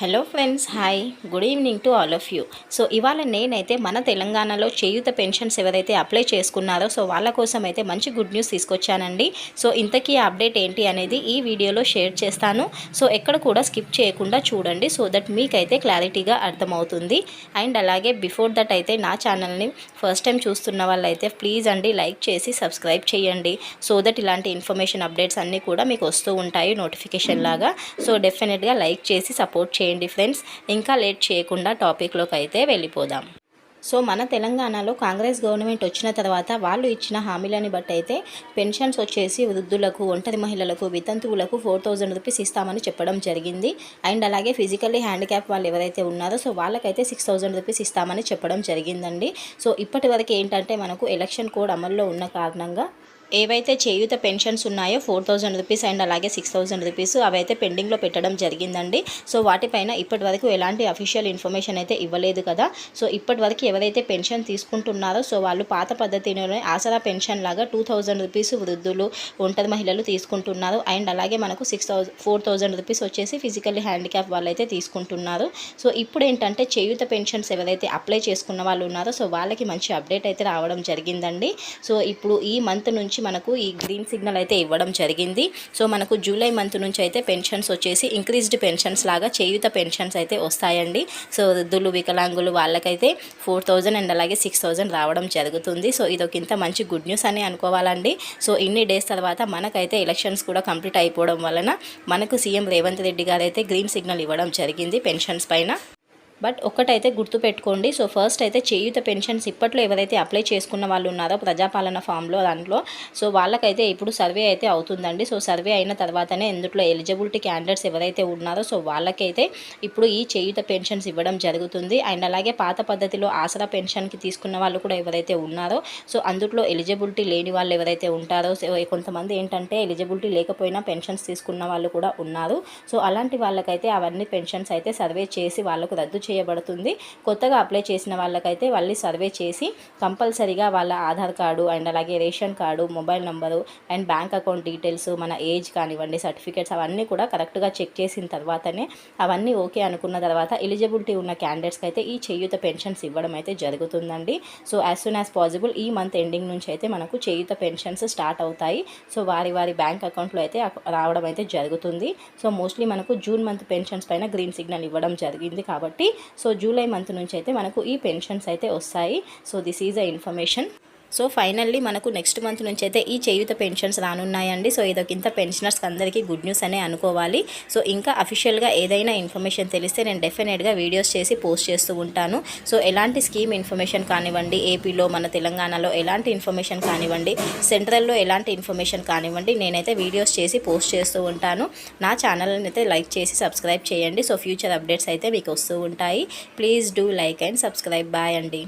Hello friends hi good evening to all of you so ఇవాళ నేనైతే మన తెలంగాణలో చేయూత పెన్షన్స్ ఎవరైతే అప్లై చేసుకున్నారో సో వాళ్ళ కోసం అయితే మంచి గుడ్ న్యూస్ తీసుకొచ్చానండి. సో ఇంతకీ అప్డేట్ ఏంటి అనేది ఈ వీడియోలో షేర్ చేస్తాను. సో ఎక్కడ కూడా స్కిప్ చేయకుండా చూడండి. సో దట్ మీకైతే క్లారిటీగా అర్థమవుతుంది. అండ్ అలాగే బిఫోర్ దట్ అయితే నా ఛానల్ని ఫస్ట్ టైం చూస్తున్న వాళ్ళైతే ప్లీజ్ అండి లైక్ చేసి సబ్స్క్రైబ్ చేయండి. సో దట్ ఇలాంటి ఇన్ఫర్మేషన్ అప్డేట్స్ అన్నీ కూడా మీకు వస్తూ ఉంటాయి నోటిఫికేషన్ లాగా. సో డెఫినెట్గా లైక్ చేసి సపోర్ట్ చేయండి. ఫ్రెండ్స్. ఇంకా లేట్ చేయకుండా టాపిక్లోకి అయితే వెళ్ళిపోదాం. సో మన తెలంగాణలో కాంగ్రెస్ గవర్నమెంట్ వచ్చిన తర్వాత వాళ్ళు ఇచ్చిన హామీలని బట్టి అయితే పెన్షన్స్ వచ్చేసి వృద్ధులకు ఒంటరి మహిళలకు వితంతువులకు ఫోర్ థౌజండ్ రూపీస్ ఇస్తామని చెప్పడం జరిగింది. అండ్ అలాగే ఫిజికల్లీ హ్యాండిక్యాప్ వాళ్ళు ఎవరైతే ఉన్నారో సో వాళ్ళకైతే సిక్స్ థౌజండ్ రూపీస్ ఇస్తామని చెప్పడం జరిగిందండి. సో ఇప్పటి వరకు ఏంటంటే మనకు ఎలక్షన్ కోడ్ అమల్లో ఉన్న కారణంగా ఏవైతే చేయూత పెన్షన్స్ ఉన్నాయో ఫోర్ థౌజండ్ రూపీస్ అండ్ అలాగే సిక్స్ థౌజండ్ రూపీస్ అవైతే పెండింగ్లో పెట్టడం జరిగిందండి. సో వాటిపైన ఇప్పటి వరకు ఎలాంటి అఫీషియల్ ఇన్ఫర్మేషన్ అయితే ఇవ్వలేదు కదా. సో ఇప్పటి వరకు ఎవరైతే పెన్షన్ తీసుకుంటున్నారో సో వాళ్ళు పాత పద్ధతిలోనే ఆసరా పెన్షన్ లాగా టూ థౌజండ్ రూపీస్ వృద్ధులు ఒంటరి మహిళలు తీసుకుంటున్నారు. అండ్ అలాగే మనకు six thousand four thousand rupees వచ్చేసి ఫిజికల్లీ హ్యాండిక్యాప్ అయితే తీసుకుంటున్నారు. సో ఇప్పుడు ఏంటంటే చేయూత పెన్షన్స్ ఎవరైతే అప్లై చేసుకున్న వాళ్ళు ఉన్నారో సో వాళ్ళకి మంచి అప్డేట్ అయితే రావడం జరిగిందండి. సో ఇప్పుడు ఈ మంత్ నుంచి మనకు ఈ గ్రీన్ సిగ్నల్ అయితే ఇవ్వడం జరిగింది. సో మనకు జూలై మంత్ నుంచి అయితే పెన్షన్స్ వచ్చేసి ఇంక్రీజ్డ్ పెన్షన్స్ లాగా చేయుత పెన్షన్స్ అయితే వస్తాయండి. సో వృద్ధులు వికలాంగులు వాళ్ళకైతే ఫోర్ థౌజండ్ అండ్ అలాగే సిక్స్ రావడం జరుగుతుంది. సో ఇది ఒక ఇంత మంచి గుడ్ న్యూస్ అని అనుకోవాలండి. సో ఇన్ని డేస్ తర్వాత మనకైతే ఎలక్షన్స్ కూడా కంప్లీట్ అయిపోవడం వలన మనకు సీఎం రేవంత్ రెడ్డి గారు అయితే గ్రీన్ సిగ్నల్ ఇవ్వడం జరిగింది పెన్షన్స్ పైన. బట్ ఒక్కటైతే గుర్తుపెట్టుకోండి సో ఫస్ట్ అయితే చేయూత పెన్షన్స్ ఇప్పట్లో ఎవరైతే అప్లై చేసుకున్న వాళ్ళు ఉన్నారో ప్రజాపాలన ఫామ్లో దాంట్లో. సో వాళ్ళకైతే ఇప్పుడు సర్వే అయితే అవుతుందండి. సో సర్వే అయిన తర్వాతనే ఎందుట్లో ఎలిజిబిలిటీ క్యాండిడేట్స్ ఎవరైతే ఉన్నారో సో వాళ్ళకైతే ఇప్పుడు ఈ చేయూత పెన్షన్స్ ఇవ్వడం జరుగుతుంది. అండ్ అలాగే పాత పద్ధతిలో ఆసరా పెన్షన్కి తీసుకున్న వాళ్ళు కూడా ఎవరైతే ఉన్నారో సో అందుట్లో ఎలిజిబిలిటీ లేని వాళ్ళు ఎవరైతే ఉంటారో సో కొంతమంది ఏంటంటే ఎలిజిబిలిటీ లేకపోయినా పెన్షన్స్ తీసుకున్న వాళ్ళు కూడా ఉన్నారు. సో అలాంటి వాళ్ళకైతే అవన్నీ పెన్షన్స్ అయితే సర్వే చేసి వాళ్ళకు రద్దు చేయబడుతుంది. కొత్తగా అప్లై చేసిన వాళ్ళకైతే వాళ్ళని సర్వే చేసి కంపల్సరీగా వాళ్ళ ఆధార్ కార్డు అండ్ అలాగే ration card mobile number and bank account details మన ఏజ్ కానివ్వండి సర్టిఫికేట్స్ అవన్నీ కూడా కరెక్ట్గా చెక్ చేసిన తర్వాతనే అవన్నీ ఓకే అనుకున్న తర్వాత ఎలిజిబిలిటీ ఉన్న క్యాండిడేట్స్కి అయితే ఈ చేయూత పెన్షన్స్ ఇవ్వడం అయితే జరుగుతుందండి. So as soon as possible ఈ మంత్ ఎండింగ్ నుంచి అయితే మనకు చేయూత పెన్షన్స్ స్టార్ట్ అవుతాయి. సో వారి వారి బ్యాంక్ అకౌంట్లో అయితే రావడం అయితే జరుగుతుంది. సో మోస్ట్లీ మనకు జూన్ మంత్ పెన్షన్స్ పైన గ్రీన్ సిగ్నల్ ఇవ్వడం జరిగింది కాబట్టి సో జూలై మంత్ నుంచి అయితే మనకు ఈ పెన్షన్స్ అయితే వస్తాయి. So this is a information so finally మనకు నెక్స్ట్ మంత్ నుంచి అయితే ఈ చేయుత పెన్షన్స్ రానున్నాయండి. సో ఇదొక ఇంత పెన్షనర్స్కి అందరికీ గుడ్ న్యూస్ అనే అనుకోవాలి. సో ఇంకా అఫీషియల్గా ఏదైనా ఇన్ఫర్మేషన్ తెలిస్తే నేను డెఫినెట్గా వీడియోస్ చేసి పోస్ట్ చేస్తూ ఉంటాను. సో ఎలాంటి స్కీమ్ ఇన్ఫర్మేషన్ కానివ్వండి ఏపీలో మన తెలంగాణలో ఎలాంటి ఇన్ఫర్మేషన్ కానివ్వండి సెంట్రల్లో ఎలాంటి ఇన్ఫర్మేషన్ కానివ్వండి నేనైతే వీడియోస్ చేసి పోస్ట్ చేస్తూ ఉంటాను. నా ఛానల్ని అయితే లైక్ చేసి సబ్స్క్రైబ్ చేయండి. సో ఫ్యూచర్ అప్డేట్స్ అయితే మీకు వస్తూ ఉంటాయి. Please do like and subscribe. Bye అండి.